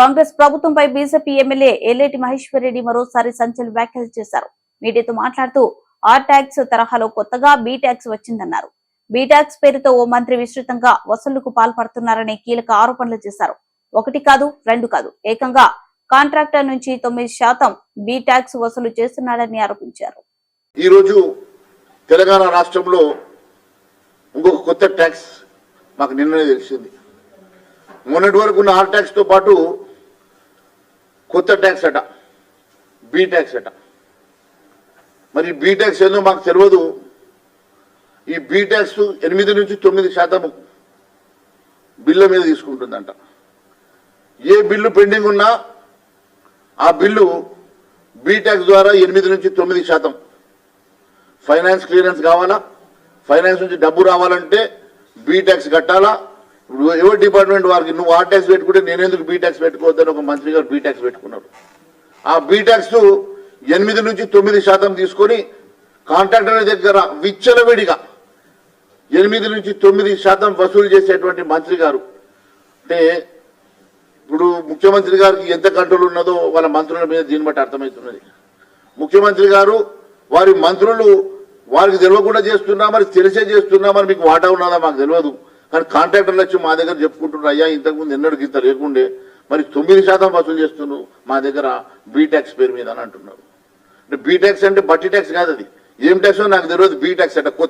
కాంగ్రెస్ ప్రభుత్వంపై BJP MLA Alleti Maheshwar Reddy మరోసారి సంచలన వ్యాఖ్యలు చేశారు. మీడియాతో మాట్లాడుతూ ఆర్ ట్యాక్స్ తరహాలో కొత్తగా బీ ట్యాక్స్ వచ్చిందన్నారు. బీ ట్యాక్స్ పేరుతో ఓ మంత్రి విస్తృతంగా వసూళ్ళకు పాల్పడుతున్నారని కీలక ఆరోపణలు చేశారు. ఒకటి కాదు రెండు కాదు. ఏకంగా కాంట్రాక్టర్ నుంచి తొమ్మిది శాతం బీ ట్యాక్స్ వసూలు చేస్తున్నాడని ఆరోపించారు. ఈ రోజు తెలంగాణ రాష్ట్రంలో ఇంకొక కొత్త ట్యాక్స్ మాకు నిన్ననే తెలిసింది. మొన్నటి వరకు ఉన్న ఆర్ ట్యాక్స్తో పాటు కొత్త ట్యాక్స్ అట. బీ ట్యాక్స్ అట. మరి బీ ట్యాక్స్ ఏందో మాకు తెలియదు ఈ బీ ట్యాక్స్ ఎనిమిది నుంచి తొమ్మిది శాతం బిల్లు మీద తీసుకుంటుందంట. ఏ బిల్లు పెండింగ్ ఉన్నా ఆ బిల్లు బీ ట్యాక్స్ ద్వారా ఎనిమిది నుంచి తొమ్మిది శాతం. ఫైనాన్స్ క్లియరెన్స్ కావాలా? ఫైనాన్స్ నుంచి డబ్బు రావాలంటే బీ ట్యాక్స్ కట్టాలా? ఎవరి డిపార్ట్మెంట్ వారికి నువ్వు ఆ ట్యాక్స్ పెట్టుకుంటే నేను ఎందుకు బీ పెట్టుకోవద్దని ఒక మంత్రి గారు బీటాక్స్ పెట్టుకున్నారు. ఆ బీటాక్స్ ఎనిమిది నుంచి తొమ్మిది శాతం తీసుకొని కాంట్రాక్టర్ దగ్గర విచ్చలవిడిగా ఎనిమిది నుంచి తొమ్మిది శాతం వసూలు చేసేటువంటి మంత్రి గారు. అంటే ఇప్పుడు ముఖ్యమంత్రి గారికి ఎంత కంట్రోల్ ఉన్నదో వాళ్ళ మంత్రుల మీద దీన్ని బట్టి అర్థమవుతున్నది. ముఖ్యమంత్రి గారు వారి మంత్రులు వారికి తెలియకుండా చేస్తున్నా మరి తెలిసే చేస్తున్నా మరి మీకు వాటా ఉన్నదా మాకు తెలియదు. కానీ కాంట్రాక్టర్లు వచ్చి మా దగ్గర చెప్పుకుంటున్నారు అయ్యా ఇంతకుముందు ఎన్నడికి ఇంత లేకుండే మరి తొమ్మిది శాతం వసూలు చేస్తున్నారు మా దగ్గర బీటాక్స్ పేరు మీద అని అంటున్నారు. అంటే బీటాక్స్ అంటే బట్టి ట్యాక్స్ కాదు అది ఏం ట్యాక్స్ నాకు తెలియదు బీటాక్స్ అంటే కొత్త